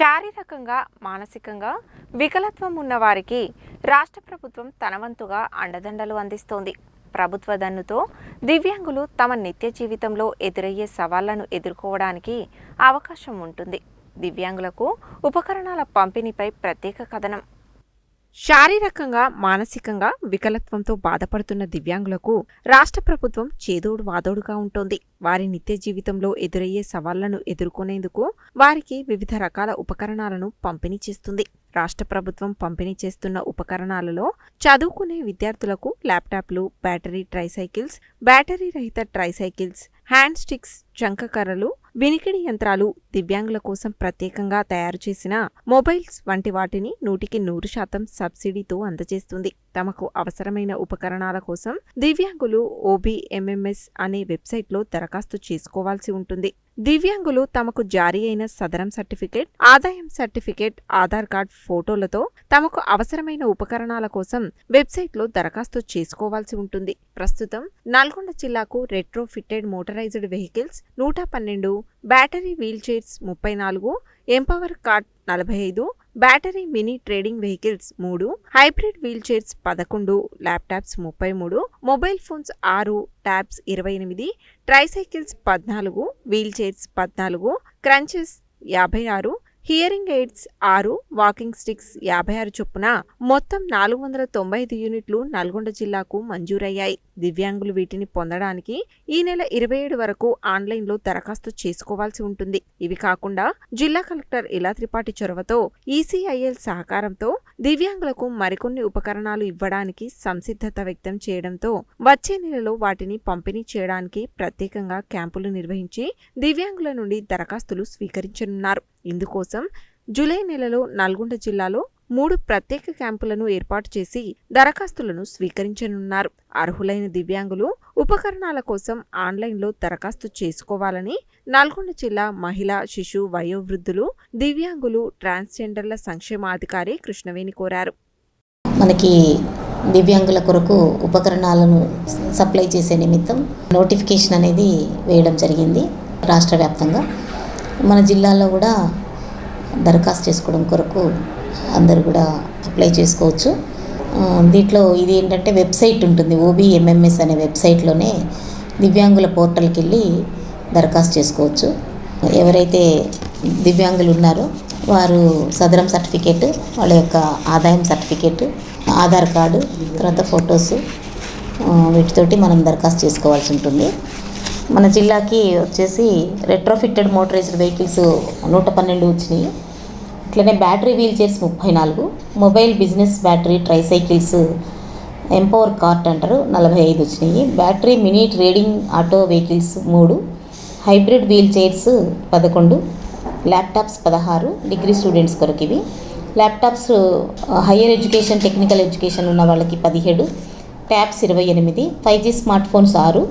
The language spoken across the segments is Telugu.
శారీరకంగా మానసికంగా వికలత్వం ఉన్న వారికి రాష్ట్ర ప్రభుత్వం తనవంతుగా అండదండలు అందిస్తోంది. ప్రభుత్వ దన్నుతో దివ్యాంగులు తమ నిత్య జీవితంలో ఎదురయ్యే సవాళ్ళను ఎదుర్కోవడానికి అవకాశం ఉంటుంది. దివ్యాంగులకు ఉపకరణాల పంపిణీపై ప్రత్యేక కథనం. శారీరకంగా మానసికంగా వికలత్వంతో బాధపడుతున్న దివ్యాంగులకు రాష్ట్ర ప్రభుత్వం చేదోడు వాదోడుగా ఉంటోంది. వారి నిత్య జీవితంలో ఎదురయ్యే సవాళ్ళను ఎదుర్కొనేందుకు వారికి వివిధ రకాల ఉపకరణాలను పంపిణీ చేస్తుంది. రాష్ట్ర ప్రభుత్వం పంపిణీ చేస్తున్న ఉపకరణాలలో చదువుకునే విద్యార్థులకు ల్యాప్టాప్లు బ్యాటరీ ట్రైసైకిల్స్ బ్యాటరీ రహిత ట్రైసైకిల్స్ హ్యాండ్ స్టిక్స్ చంకకర్రలు వినికిడి యంత్రాలు దివ్యాంగుల కోసం ప్రత్యేకంగా తయారు చేసిన మొబైల్స్ వంటి వాటిని నూటికి నూరు శాతం సబ్సిడీతో అందజేస్తుంది. తమకు అవసరమైన ఉపకరణాల కోసం దివ్యాంగులు ఓబీఎంఎంఎస్ అనే వెబ్సైట్లో దరఖాస్తు చేసుకోవాల్సి ఉంటుంది. దివ్యాంగులు తమకు జారీ అయిన సదరం సర్టిఫికేట్ ఆదాయం సర్టిఫికేట్ ఆధార్ కార్డ్ ఫోటోలతో తమకు అవసరమైన ఉపకరణాల కోసం వెబ్సైట్లో దరఖాస్తు చేసుకోవాల్సి ఉంటుంది. ప్రస్తుతం నల్గొండ జిల్లాకు రెట్రో ఫిట్టెడ్ మోటరైజ్డ్ వెహికల్స్ నూట పన్నెండు బ్యాటరీ వీల్చైర్ చైర్స్ ముప్పై నాలుగు ఎంపవర్ కార్ట్ నలభై ఐదు బ్యాటరీ మినీ ట్రేడింగ్ వెహికల్స్ మూడు హైబ్రిడ్ వీల్ చైర్స్ పదకొండు ల్యాప్టాప్స్ ముప్పై మూడు మొబైల్ ఫోన్స్ ఆరు ట్యాబ్స్ ఇరవై ఎనిమిది ట్రైసైకిల్స్ పద్నాలుగు వీల్ చైర్స్ పద్నాలుగు క్రంచెస్ యాభై ఆరు హియరింగ్ ఎయిడ్స్ ఆరు వాకింగ్ స్టిక్స్ యాభై ఆరు చొప్పున మొత్తం నాలుగు వందల తొంభై ఐదు యూనిట్లు నల్గొండ జిల్లాకు మంజూరయ్యాయి. దివ్యాంగులు వీటిని పొందడానికి ఈ నెల ఇరవై ఏడు వరకు ఆన్లైన్లో దరఖాస్తు చేసుకోవాల్సి ఉంటుంది. ఇవి కాకుండా జిల్లా కలెక్టర్ ఇలా త్రిపాఠి చొరవతో ఈసీఐఎల్ సహకారంతో దివ్యాంగులకు మరికొన్ని ఉపకరణాలు ఇవ్వడానికి సంసిద్ధత వ్యక్తం చేయడంతో వచ్చే నెలలో వాటిని పంపిణీ చేయడానికి ప్రత్యేకంగా క్యాంపులు నిర్వహించి దివ్యాంగుల నుండి దరఖాస్తులు స్వీకరించనున్నారు. ఇందుకోసం జూలై నెలలో నల్గొండ జిల్లాలో మూడు ప్రత్యేక క్యాంపులను ఏర్పాటు చేసి దరఖాస్తులను స్వీకరించనున్నారు. అర్హులైన దివ్యాంగులు ఉపకరణాల కోసం ఆన్లైన్లో దరఖాస్తు చేసుకోవాలని నల్గొండ జిల్లా మహిళా శిశు వయోవృద్ధులు దివ్యాంగులు ట్రాన్స్జెండర్ల సంక్షేమాధికారి కృష్ణవేణి కోరారు. మనకి దివ్యాంగుల కొరకు ఉపకరణాలను సప్లై చేసే నిమిత్తం నోటిఫికేషన్ అనేది వేయడం జరిగింది రాష్ట్ర వ్యాప్తంగా. మన జిల్లాలో కూడా దరఖాస్తు చేసుకోవడం కొరకు అందరు కూడా అప్లై చేసుకోవచ్చు. దీంట్లో ఇది ఏంటంటే వెబ్సైట్ ఉంటుంది. ఓబీఎంఎంఎస్ అనే వెబ్సైట్లోనే దివ్యాంగుల పోర్టల్కి వెళ్ళి దరఖాస్తు చేసుకోవచ్చు. ఎవరైతే దివ్యాంగులు ఉన్నారో వారు సదరం సర్టిఫికేట్ వాళ్ళ యొక్క ఆదాయం సర్టిఫికేట్ ఆధార్ కార్డు తర్వాత ఫొటోస్ వీటితోటి మనం దరఖాస్తు చేసుకోవాల్సి ఉంటుంది. మన జిల్లాకి వచ్చేసి రెట్రోఫిట్టెడ్ మోటరైజ్డ్ వెహికల్స్ నూట పన్నెండు వచ్చినాయి. అట్లనే బ్యాటరీ వీల్ చైర్స్ ముప్పై నాలుగు mobile business battery tricycles empower cart అంటారు నలభై ఐదు వచ్చినాయి. Battery mini trading auto vehicles మూడు హైబ్రిడ్ వీల్ చైర్స్ పదకొండు ల్యాప్టాప్స్ పదహారు డిగ్రీ స్టూడెంట్స్ కొరకు ఇవి. Laptops higher education technical education ఉన్న వాళ్ళకి పదిహేడు ట్యాబ్స్ ఇరవై ఎనిమిది ఫైవ్ జీ స్మార్ట్ ఫోన్స్ ఆరు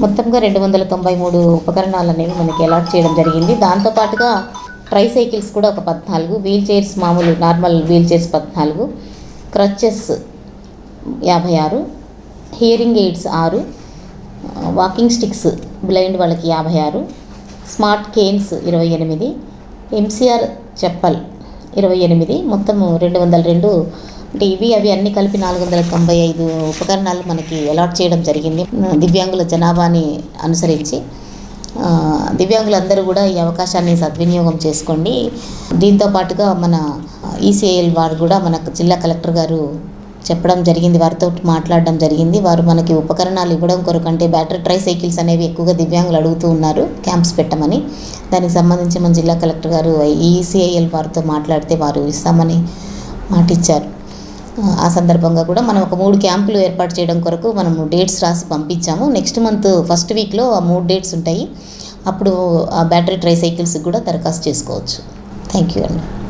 మొత్తంగా రెండు వందల తొంభై మూడు ఉపకరణాలు అనేవి మనకి అలాట్ చేయడం జరిగింది. దాంతోపాటుగా ట్రై సైకిల్స్ కూడా ఒక పద్నాలుగు వీల్ చైర్స్ మామూలు నార్మల్ వీల్ చైర్స్ పద్నాలుగు క్రచెస్ యాభై ఆరు హియరింగ్ ఎయిడ్స్ ఆరు వాకింగ్ స్టిక్స్ బ్లైండ్ వాళ్ళకి యాభై ఆరు స్మార్ట్ కేన్స్ ఇరవై ఎనిమిది ఎంసీఆర్ చెప్పల్ ఇరవై ఎనిమిది మొత్తం రెండు వందల రెండు అంటే ఇవి అవి అన్ని కలిపి నాలుగు వందల తొంభై ఐదు ఉపకరణాలు మనకి అలాట్ చేయడం జరిగింది. దివ్యాంగుల జనాభాని అనుసరించి దివ్యాంగులందరూ కూడా ఈ అవకాశాన్ని సద్వినియోగం చేసుకోండి. దీంతో పాటుగా మన ఈసీఐఎల్ వారు కూడా మన జిల్లా కలెక్టర్ గారు చెప్పడం జరిగింది వారితో మాట్లాడడం జరిగింది. వారు మనకి ఉపకరణాలు ఇవ్వడం కొరకు అంటే బ్యాటరీ ట్రై సైకిల్స్ అనేవి ఎక్కువగా దివ్యాంగులు అడుగుతూ ఉన్నారు క్యాంప్స్ పెట్టమని. దానికి సంబంధించి మన జిల్లా కలెక్టర్ గారు ఈసీఐఎల్ వారితో మాట్లాడితే వారు ఇస్తామని మాటిచ్చారు. ఆ సందర్భంగా కూడా మనం ఒక మూడు క్యాంపులు ఏర్పాటు చేయడం కొరకు మనము డేట్స్ రాసి పంపించాము. నెక్స్ట్ మంత్ ఫస్ట్ వీక్లో ఆ మూడు డేట్స్ ఉంటాయి. అప్పుడు ఆ బ్యాటరీ ట్రై సైకిల్స్కి కూడా దరఖాస్తు చేసుకోవచ్చు. థ్యాంక్ యూ అండి.